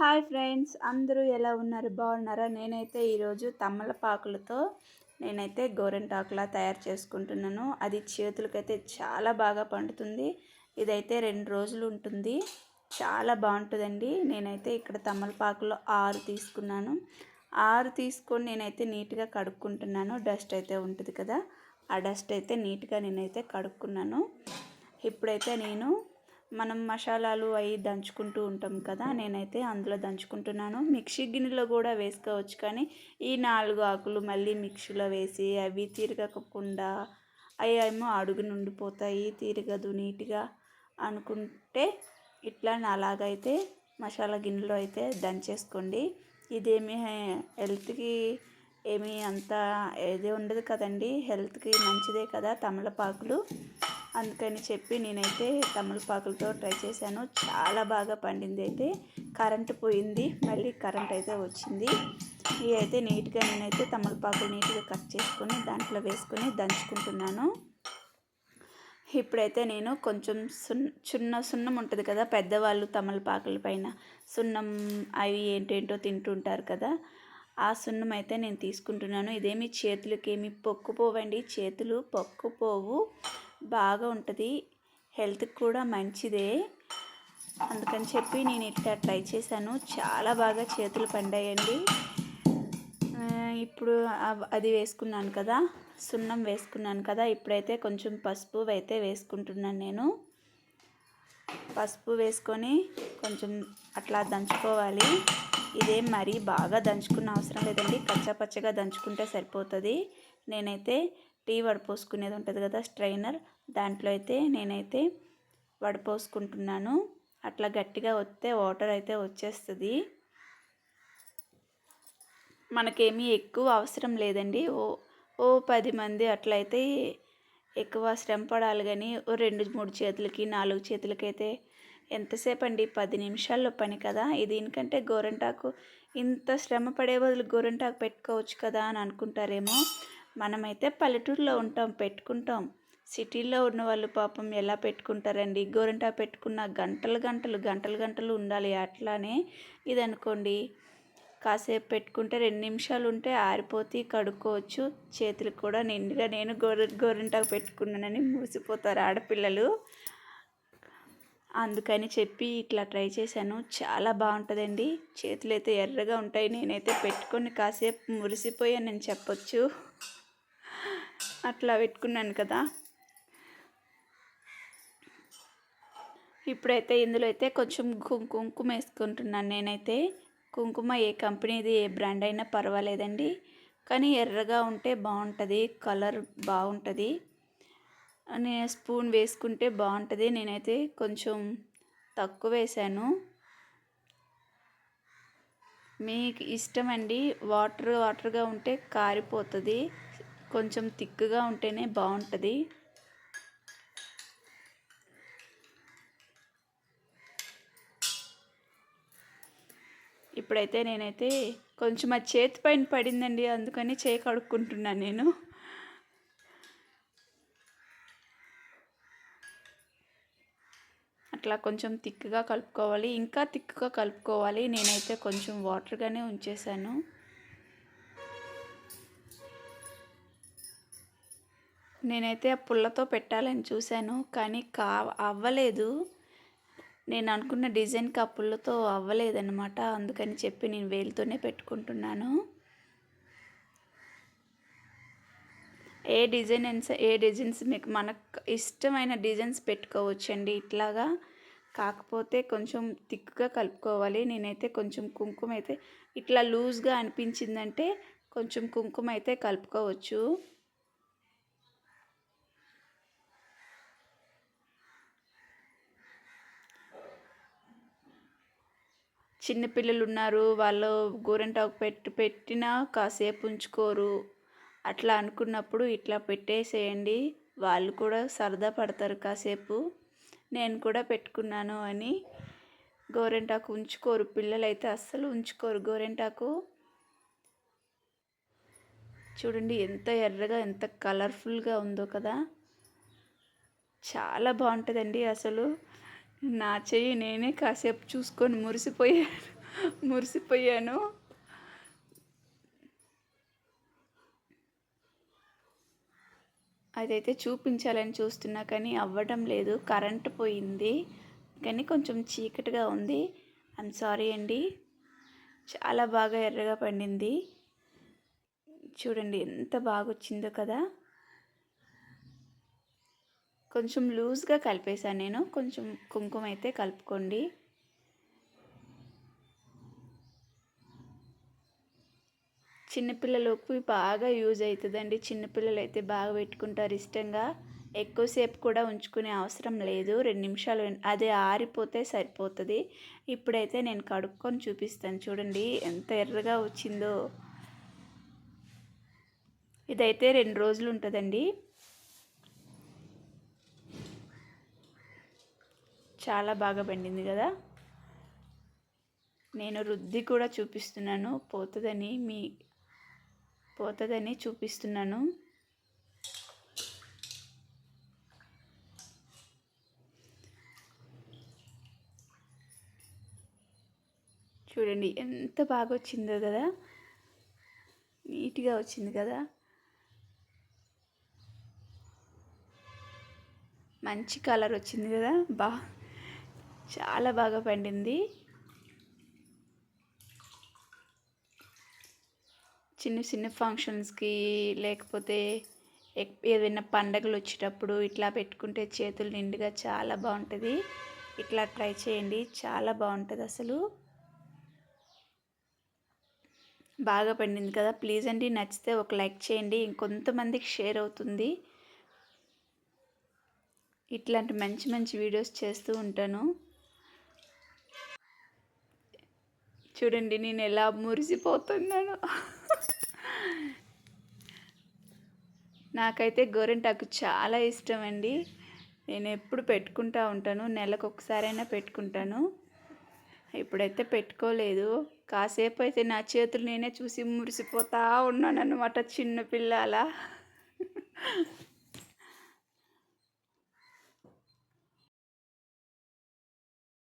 Hi friends అందరూ ఎలా ఉన్నారు? బాగున్నారా? నేనైతే ఈరోజు తమ్మలపాకులతో నేనైతే గోరెంటాకులా తయారు చేసుకుంటున్నాను. అది చేతులకైతే చాలా బాగా పండుతుంది. ఇదైతే రెండు రోజులు ఉంటుంది. చాలా బాగుంటుందండి. నేనైతే ఇక్కడ తమ్మలపాకులో ఆరు తీసుకున్నాను. ఆరు తీసుకొని నేనైతే నీట్గా కడుక్కుంటున్నాను. డస్ట్ అయితే ఉంటుంది కదా ఆ డస్ట్ అయితే నీట్గా నేనైతే కడుక్కున్నాను. ఇప్పుడైతే నేను మనం మసాలాలు అవి దంచుకుంటూ ఉంటాం కదా నేనైతే అందులో దంచుకుంటున్నాను. మిక్సీ గిన్నెలో కూడా వేసుకోవచ్చు కానీ ఈ నాలుగు ఆకులు మళ్ళీ మిక్సీలో వేసి అవి తిరగకుండా అవి ఏమో అడుగు నుండిపోతాయి తిరగదు నీట్గా అనుకుంటే ఇట్లా అలాగైతే మసాలా గిన్నెలో అయితే దంచేసుకోండి. ఇదేమి హెల్త్కి ఏమీ అంత ఏది ఉండదు కదండి. హెల్త్కి మంచిదే కదా తమలపాకులు. అందుకని చెప్పి నేనైతే తమలపాకులతో ట్రై చేశాను. చాలా బాగా పండింది అయితే. కరెంటు పోయింది. మళ్ళీ కరెంట్ అయితే వచ్చింది. ఇవి అయితే నీట్గా నేనైతే తమలపాకులు నీట్గా కట్ చేసుకొని దాంట్లో వేసుకొని దంచుకుంటున్నాను. ఇప్పుడైతే నేను కొంచెం సున్ చిన్న సున్నం ఉంటుంది కదా పెద్దవాళ్ళు తమలపాకుల పైన సున్నం అవి ఏంటేంటో తింటుంటారు కదా ఆ సున్నం అయితే నేను తీసుకుంటున్నాను. ఇదేమి చేతులకి ఏమి పొక్కుపోవండి. చేతులు పొక్కుపోవు. బాగా ఉంటుంది. హెల్త్కి కూడా మంచిదే. అందుకని చెప్పి నేను ఇట్లా ట్రై చేశాను. చాలా బాగా చేతులు పండాయండి. ఇప్పుడు అది వేసుకున్నాను కదా. సున్నం వేసుకున్నాను కదా. ఇప్పుడైతే కొంచెం పసుపు అయితే వేసుకుంటున్నాను నేను. పసుపు వేసుకొని కొంచెం అట్లా దంచుకోవాలి. ఇదేం మరీ బాగా దంచుకున్న అవసరం లేదండి. కచ్చపచ్చగా దంచుకుంటే సరిపోతుంది. నేనైతే టీ వడపోసుకునేది ఉంటుంది కదా స్ట్రైనర్. దాంట్లో అయితే నేనైతే వడపోసుకుంటున్నాను అట్లా గట్టిగా వస్తే వాటర్ అయితే వచ్చేస్తుంది. మనకేమీ ఎక్కువ అవసరం లేదండి. ఓ ఓ పది మంది అట్లయితే ఎక్కువ శ్రమ పడాలి కానీ ఓ రెండు మూడు చేతులకి నాలుగు చేతులకైతే ఎంతసేపు అండి పది నిమిషాల్లో పని కదా. దీనికంటే గోరంటాకు ఇంత శ్రమ పడే బదులు గోరంటాకు పెట్టుకోవచ్చు కదా అని అనుకుంటారేమో. మనమైతే పల్లెటూరులో ఉంటాం పెట్టుకుంటాం. సిటీల్లో ఉన్న వాళ్ళు పాపం ఎలా పెట్టుకుంటారండి? గోరంటాకు పెట్టుకున్న గంటలు గంటలు గంటలు గంటలు ఉండాలి. అట్లానే ఇది అనుకోండి కాసేపు పెట్టుకుంటే రెండు నిమిషాలు ఉంటే ఆరిపోతే కడుక్కోవచ్చు. చేతులకు కూడా నిండుగా నేను గోర గోరింటాకు పెట్టుకున్నానని మూసిపోతారు ఆడపిల్లలు. అందుకని చెప్పి ఇట్లా ట్రై చేశాను. చాలా బాగుంటుందండి. చేతులు అయితే ఎర్రగా ఉంటాయి. నేనైతే పెట్టుకొని కాసేపు మురిసిపోయానని చెప్పొచ్చు. అట్లా పెట్టుకున్నాను కదా. ఇప్పుడైతే ఇందులో అయితే కొంచెం కుంకుమ వేసుకుంటున్నాను నేనైతే. కుంకుమ ఏ కంపెనీది ఏ బ్రాండ్ అయినా పర్వాలేదండి. కానీ ఎర్రగా ఉంటే బాగుంటుంది కలర్ బాగుంటుంది. నేను స్పూన్ వేసుకుంటే బాగుంటుంది. నేనైతే కొంచెం తక్కువ వేసాను. మీకు ఇష్టం అండి వాటర్ వాటర్గా ఉంటే కారిపోతుంది. కొంచెం థిక్గా ఉంటేనే బాగుంటుంది. ఇప్పుడైతే నేనైతే కొంచెం ఆ చేతి పైన పడిందండి అందుకని చేయి కడుక్కుంటున్నాను నేను. అట్లా కొంచెం థిక్గా కలుపుకోవాలి ఇంకా థిక్గా కలుపుకోవాలి. నేనైతే కొంచెం వాటర్గానే ఉంచేసాను. నేనైతే ఆ పుల్లతో పెట్టాలని చూశాను కానీ కా అవ్వలేదు. నేను అనుకున్న డిజైన్కి ఆ పుల్లతో అవ్వలేదన్నమాట. అందుకని చెప్పి నేను వేలుతోనే పెట్టుకుంటున్నాను. ఏ డిజైన్స్ ఏ డిజైన్స్ మీకు మనకు ఇష్టమైన డిజైన్స్ పెట్టుకోవచ్చండి ఇట్లాగా? కాకపోతే కొంచెం థిక్గా కలుపుకోవాలి. నేనైతే కొంచెం కుంకుమ అయితే ఇట్లా లూజ్గా అనిపించిందంటే కొంచెం కుంకుమ అయితే కలుపుకోవచ్చు. చిన్నపిల్లలు ఉన్నారు వాళ్ళు గోరెంటాకు పెట్టి పెట్టినా కాసేపు ఉంచుకోరు. అట్లా అనుకున్నప్పుడు ఇట్లా పెట్టేసేయండి. వాళ్ళు కూడా సరదా పడతారు కాసేపు. నేను కూడా పెట్టుకున్నాను అని గోరెంటాకు ఉంచుకోరు. పిల్లలైతే అస్సలు ఉంచుకోరు గోరెంటాకు. చూడండి ఎంత ఎర్రగా ఎంత కలర్ఫుల్గా ఉందో కదా. చాలా బాగుంటుందండి అసలు. నా చెయ్యి నేనే కాసేపు చూసుకొని మురిసిపోయాను. మురిసిపోయాను. అదైతే చూపించాలని చూస్తున్నా కానీ అవ్వడం లేదు. కరెంట్ పోయింది. కానీ కొంచెం చీకటిగా ఉంది. ఐమ్ సారీ అండి. చాలా బాగా ఎర్రగా పండింది. చూడండి ఎంత బాగా వచ్చిందో కదా. కొంచెం లూజ్గా కలిపేశాను నేను. కొంచెం కుంకుమ అయితే కలుపుకోండి. చిన్నపిల్లలకు బాగా యూజ్ అవుతుందండి. చిన్నపిల్లలు అయితే బాగా పెట్టుకుంటారు ఇష్టంగా. ఎక్కువసేపు కూడా ఉంచుకునే అవసరం లేదు. రెండు నిమిషాలు అదే ఆరిపోతే సరిపోతుంది. ఇప్పుడైతే నేను కడుక్కొని చూపిస్తాను చూడండి. ఎంత ఎర్రగా వచ్చిందో. ఇదైతే రెండు రోజులు ఉంటుందండి. చాలా బాగా పండింది కదా. నేను రుద్ది కూడా చూపిస్తున్నాను. పోతుందని మీ పోతుందని చూపిస్తున్నాను. చూడండి ఎంత బాగా వచ్చిందో కదా. నీట్గా వచ్చింది కదా. మంచి కలర్ వచ్చింది కదా. బా చాలా బాగా పండింది. చిన్న చిన్న ఫంక్షన్స్కి లేకపోతే ఏదైనా పండగలు వచ్చేటప్పుడు ఇట్లా పెట్టుకుంటే చేతులు నిండుగా చాలా బాగుంటుంది. ఇట్లా ట్రై చేయండి చాలా బాగుంటుంది అసలు. బాగా పండింది కదా. ప్లీజ్ అండి నచ్చితే ఒక లైక్ చేయండి. ఇంకొంతమందికి షేర్ అవుతుంది. ఇట్లాంటి మంచి మంచి వీడియోస్ చేస్తూ ఉంటాను. చూడండి నేను ఎలా మురిసిపోతున్నాను. నాకైతే గోరింటాకు చాలా ఇష్టం అండి నేను ఎప్పుడు పెట్టుకుంటా ఉంటాను నెలకు ఒకసారైనా పెట్టుకుంటాను. ఇప్పుడైతే పెట్టుకోలేదు. కాసేపు అయితే నా చేతులు నేనే చూసి మురిసిపోతా ఉన్నాను అనమాట చిన్నపిల్ల అలా